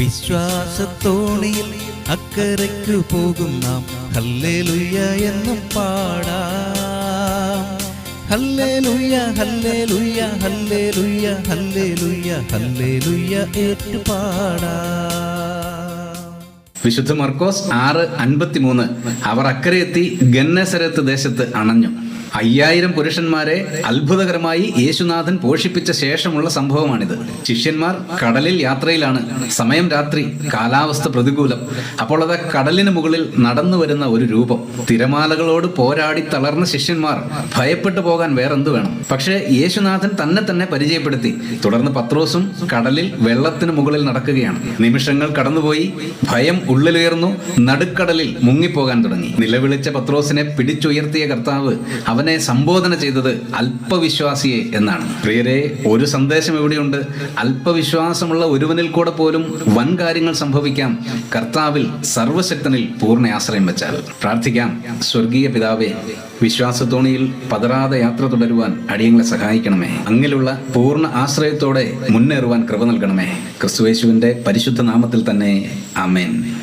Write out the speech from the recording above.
വിശ്വാസത്തോണിയിൽ അക്കരയ്ക്കു പോകും നാം. ഹല്ലേലൂയ എന്നും പാടാം. Hallelujah hallelujah hallelujah hallelujah hallelujah ഏറ്റുപാടാം. വിശുദ്ധ മർക്കോസ് ആറ് അൻപത്തിമൂന്ന്. അവർ അക്കരെ എത്തി ഗന്നസരത്ത് ദേശത്ത് അണഞ്ഞു. അയ്യായിരം പുരുഷന്മാരെ അത്ഭുതകരമായി യേശുനാഥൻ പോഷിപ്പിച്ച ശേഷമുള്ള സംഭവമാണിത്. ശിഷ്യന്മാർ കടലിൽ യാത്രയിലാണ്. സമയം രാത്രി കാലാവസ്ഥ പ്രതികൂലം. അപ്പോൾ അത് കടലിന് മുകളിൽ നടന്നു വരുന്ന ഒരു രൂപം. തിരമാലകളോട് പോരാടി തളർന്ന ശിഷ്യന്മാർ ഭയപ്പെട്ടു പോകാൻ വേറെന്ത് വേണം? പക്ഷേ യേശുനാഥൻ തന്നെ തന്നെ പരിചയപ്പെടുത്തി. തുടർന്ന് പത്രോസും കടലിൽ വെള്ളത്തിന് മുകളിൽ നടക്കുകയാണ്. നിമിഷങ്ങൾ കടന്നുപോയി. ഭയം ഉള്ളിലുയർന്നു നടുക്കടലിൽ മുങ്ങിപ്പോകാൻ തുടങ്ങി. നിലവിളിച്ച പത്രോസിനെ പിടിച്ചുയർത്തിയ കർത്താവ് അവനെ സംബോധന ചെയ്തത് അല്പവിശ്വാസിയെ എന്നാണ്. പ്രിയരെ ഒരു സന്ദേശം എവിടെയുണ്ട് അല്പവിശ്വാസമുള്ള ഒരുവനിൽ കൂടെ പോലും വൻ കാര്യങ്ങൾ സംഭവിക്കാം. കർത്താവിൽ സർവശക്തനിൽ പൂർണ ആശ്രയം വെച്ചാൽ. പ്രാർത്ഥിക്കാം. സ്വർഗീയ പിതാവേ വിശ്വാസത്തോണിയിൽ പതറാതെ യാത്ര തുടരുവാൻ അടിയങ്ങളെ സഹായിക്കണമേ. അങ്ങിലുള്ള പൂർണ ആശ്രയത്തോടെ മുന്നേറുവാൻ കൃപ നൽകണമേ. ക്രിസ്തുവേശുവിന്റെ പരിശുദ്ധ നാമത്തിൽ തന്നെ. ആമേൻ.